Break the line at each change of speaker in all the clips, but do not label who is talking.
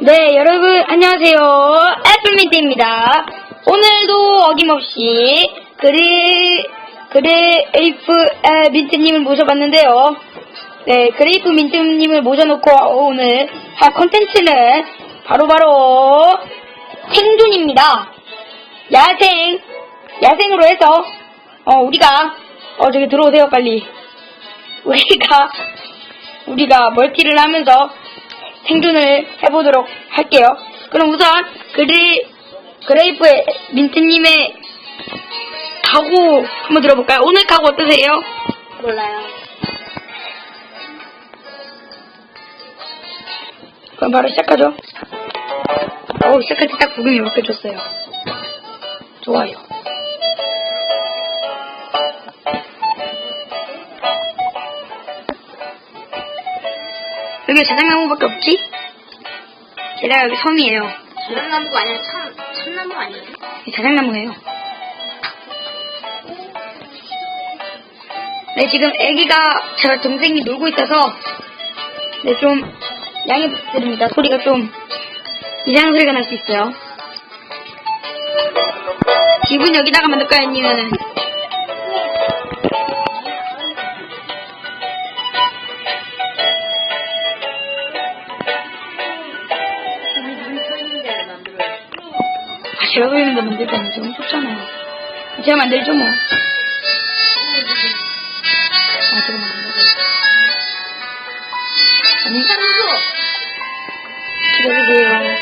네, 여러분, 안녕하세요. 애플민트입니다. 오늘도 어김없이 그레, 그레이프 에, 민트님을 모셔봤는데요. 네, 그레이프 민트님을 모셔놓고 오늘 할 컨텐츠는 바로바로 생존입니다. 야생, 야생으로 해서, 어, 우리가, 어, 저기 들어오세요, 빨리. 우리가, 우리가 멀티를 하면서 생존을 해보도록 할게요. 그럼 우선 그레, 그레이프의 민트님의 각오 한번 들어볼까요? 오늘 각오 어떠세요?
몰라요.
그럼 바로 시작하죠. 어 시작할 때 딱 구경이 바뀌어졌어요. 좋아요. 여기 자작나무밖에 없지? 게다가 여기 섬이에요.
자작나무가 아니라 참, 참나무 아니에요?
이 자작나무예요. 네, 지금 애기가 제가 동생이 놀고 있어서 네, 좀 양해 부탁드립니다. 소리가 좀 이상한 소리가 날 수 있어요. 집은 여기다가 만들까요? 아니면 아, 제가 그리는데 만들다니 너무 좋잖아요. 제가 만들죠 뭐. 아, 제가 만들어요. 아니, 기다려주세요.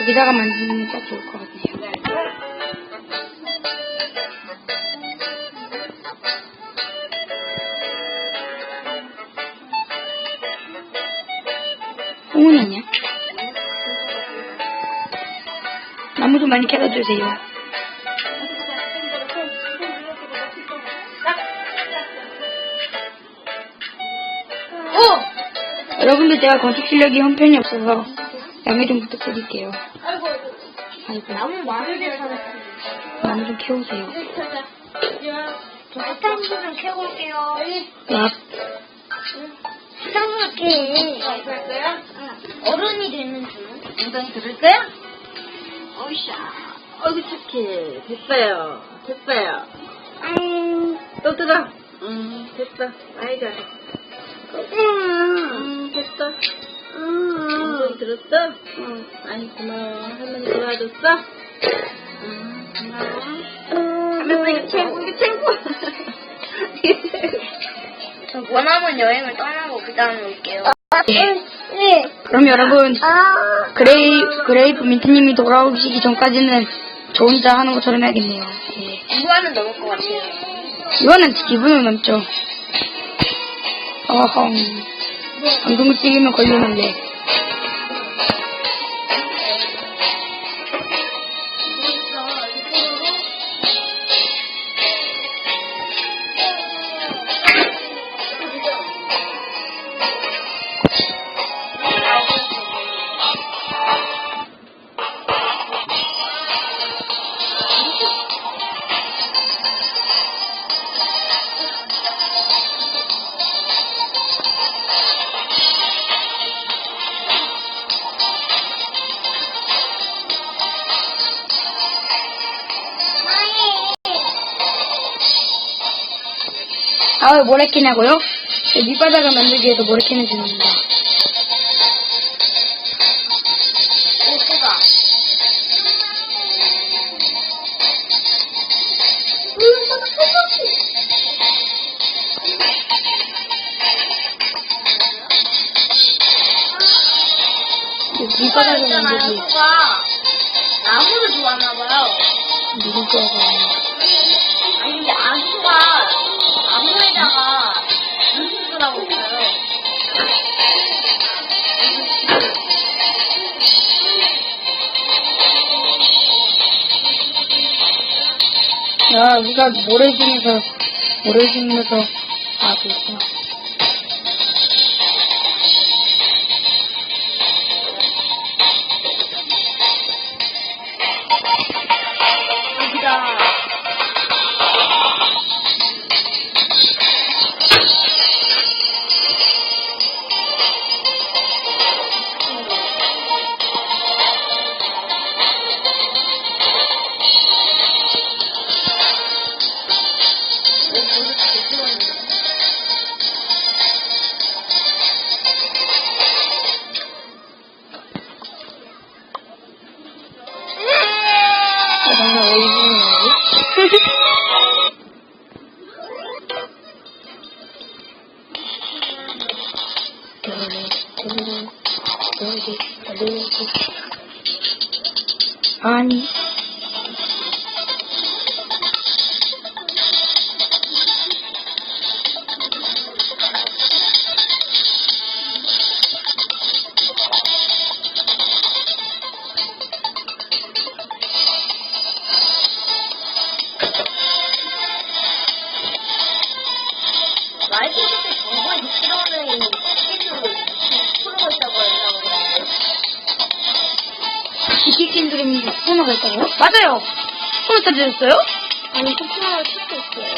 여기다가 만드는 게 딱 좋을 것 같네요. 홍은 나무 좀 많이 캐다 주세요.
오!
여러분들 제가 건축 실력이 형편이 없어서 양해 좀 부탁드릴게요. 아이고,
나무 찾았어요.
나무 좀 키우세요.
저 식당수 좀 캐고 올게요.
야,
게갈 거야? 어른이 되는 중. 엉덩이 들을 거야? 어이샤.
어이구 착해 됐어요. 됐어요.
음,
또 들어. 음 됐어. 아이 잘해. 음 됐어. 음 들었어? 응. 아이 고마워 할머니 도와줬어? 음 고마워 할머니 최고 이게 최고
원하면 여행을 떠나고 그 다음에 올게요.
네. 그럼 여러분,
아.
그레이, 그레이프 민트님이 돌아오시기 전까지는 저 혼자 하는 것처럼 해야겠네요. 예.
무한은 넘을 것 같아요.
이거는 기분은 넘죠. 어헝. 방송을 찍으면 걸리는데. 아, 왜 모래 캐냐고요? 네, 밑바닥을 만들기 위해서 모래 캐는 중입니다. 네, 밑바닥을
있잖아,
만들기
나무를 좋아하나봐요.
누굴 좋아하나.
아
야, 우리가 모래 중에서, 모래 중에서, 아, 그렇 아니. 코너가 있다고요? 맞아요! 코너 찾으셨어요?
아니, 소프라를 찾고 있어요.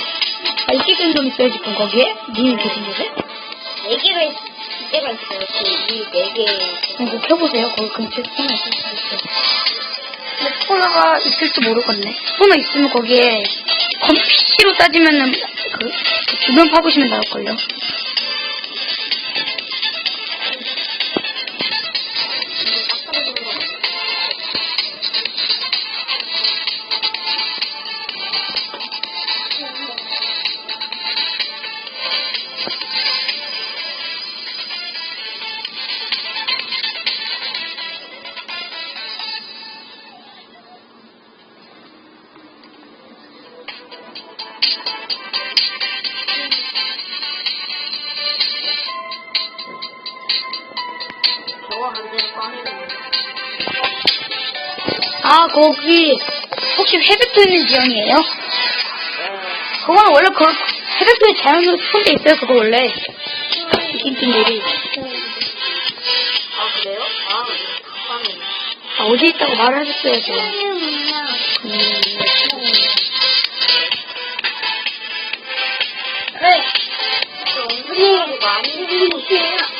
아, 이끼낀 그림 있어요, 지금 거기에? 님이 계신 곳에?
네 개가 있, 두 개가 있어요. 그이네 개.
이거 켜보세요. 거기 근처에 코너 있을 수도 있어요. 근데 코너가 있을지 모르겠네. 코너 있으면 거기에 PC로 따지면은 그, 그 주변 파보시면 나올걸요. 거기 혹시 해백도 있는 지형이에요?
네.
그거는 원래 그 해백도에 자연으로 손대 있어요. 그거 원래. 이끼낀들이.
아, 그래요? 아.
아, 어디 있다고 말을 하셨어야죠. 음,
네. 우리 많이 해주세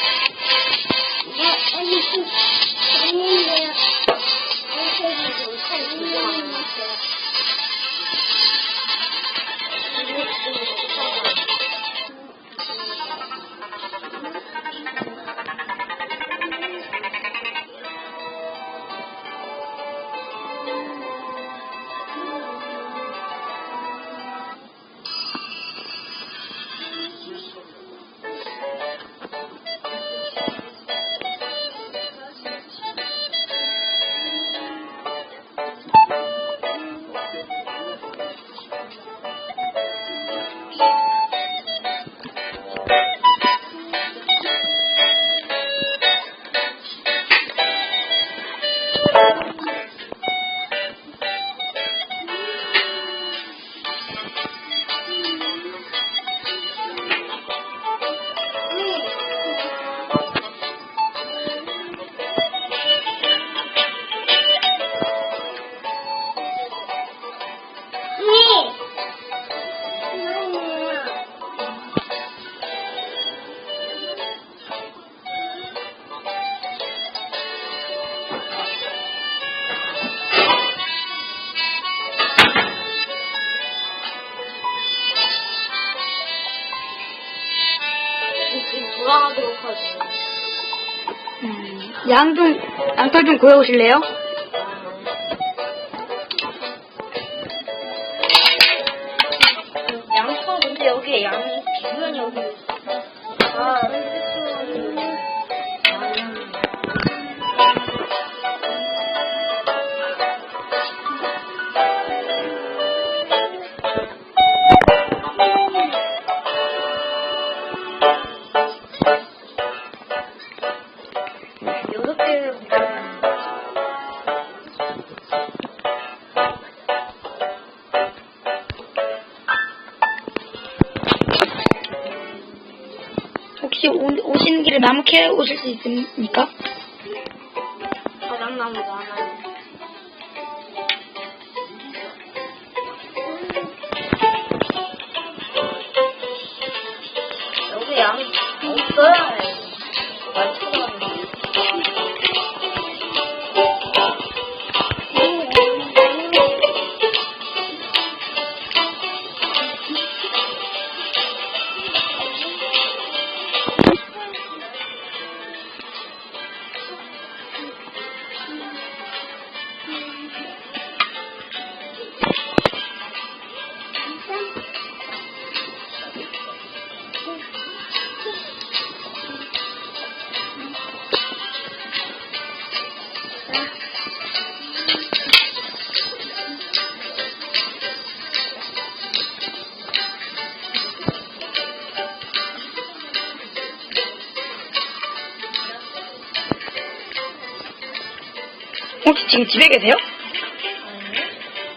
양 좀, 양털 좀 구해오실래요?
양파 근데 여기 양이 비면이 여기. 아,
나무 캐 오실 수 있습니까?
바닥나무도 하나. 여기 양이 없어요.
지금 집에 계세요?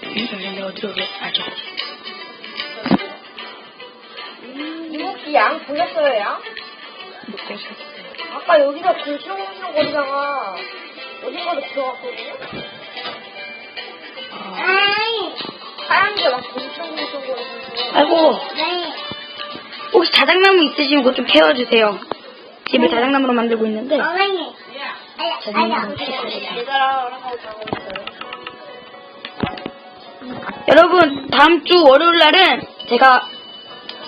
응, 근데 어디로 왜? 알죠.
이모씨 양 보셨어요, 양?
못.
아까 여기서 그 실용실용 거리다가 어딘가로 들어갔거든요? 하얀 게막 굴렁굴렁 거리면서.
아이고, 혹시 자작나무 있으시면 그것 좀 캐워주세요. 집을 자작나무로 만들고 있는데.
얘들 아, 있어요.
여러분, 다음 주 월요일 날은 제가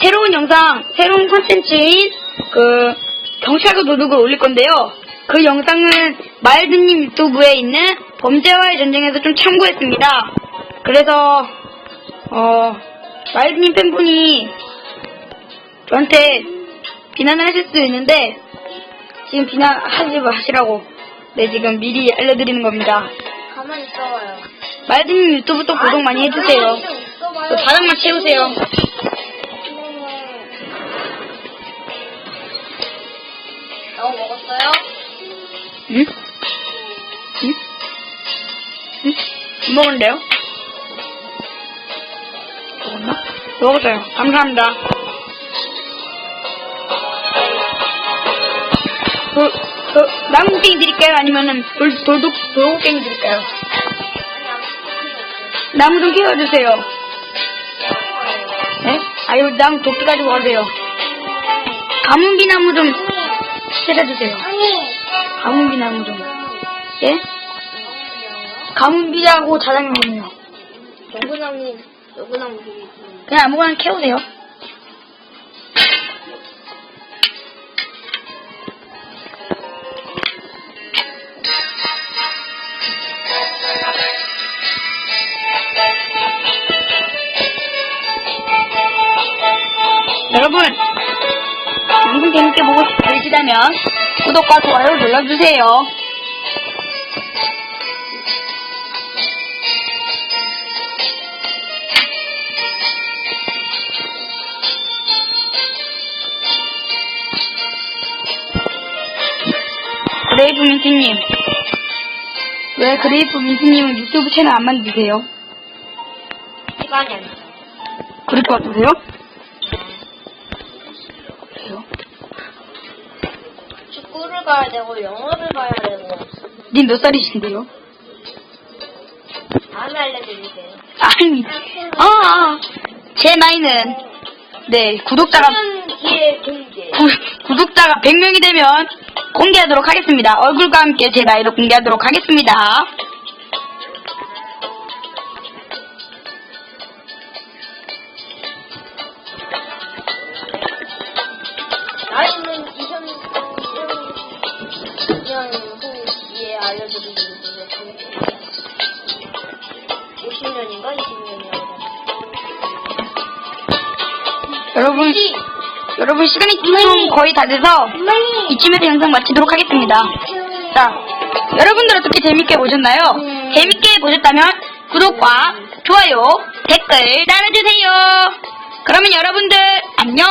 새로운 영상, 새로운 콘텐츠인 그 경찰과 도둑을 올릴 건데요. 그 영상은 마일드님 유튜브에 있는 범죄와의 전쟁에서 좀 참고했습니다. 그래서 어 마일드님 팬분이 저한테 비난을 하실 수도 있는데 지금 비난하지 마시라고 네 지금 미리 알려드리는 겁니다.
가만히 있어봐요.
마일드님 유튜브 또 구독 많이 해주세요. 또 자랑만 채우세요.
너 먹었어요?
응? 응? 응? 안 먹었는데요? 먹었나? 먹었어요. 감사합니다. 돌, 돌, 나무갱이 드릴까요? 아니면은 돌, 돌독, 돌고갱이 드릴까요? 나무 좀 키워주세요. 네? 아유, 나무 도끼 가지고 가세요. 가문비 나무 좀 찾아주세요. 가문비 나무 좀. 예? 가문비하고.
정근왕님, 정근왕 되게 있습니다.
그냥 아무거나 캐오세요. 계시다면 구독과 좋아요 눌러주세요. 그레이프 민트님, 왜 그레이프 민트님은 유튜브 채널 안 만드세요?
시간이 안 돼.
그럴 것 같으세요?
가야 되고, 영어를 가야 되고,
님 몇 살이신데요?
다음에 알려드릴게요.
아니, 아, 아, 제 나이는, 네, 구독자가,
공개.
구, 구독자가 100명이 되면 공개하도록 하겠습니다. 얼굴과 함께 제 나이를 공개하도록 하겠습니다.
2000년 후에 알려드리겠는데, 50년인가? 20년인가?
여러분, 여러분 시간이 좀 거의 다 돼서 이쯤에서 영상 마치도록 하겠습니다. 자, 여러분들 어떻게 재밌게 보셨나요? 재밌게 보셨다면 구독과 좋아요, 댓글 달아주세요. 그러면 여러분들 안녕.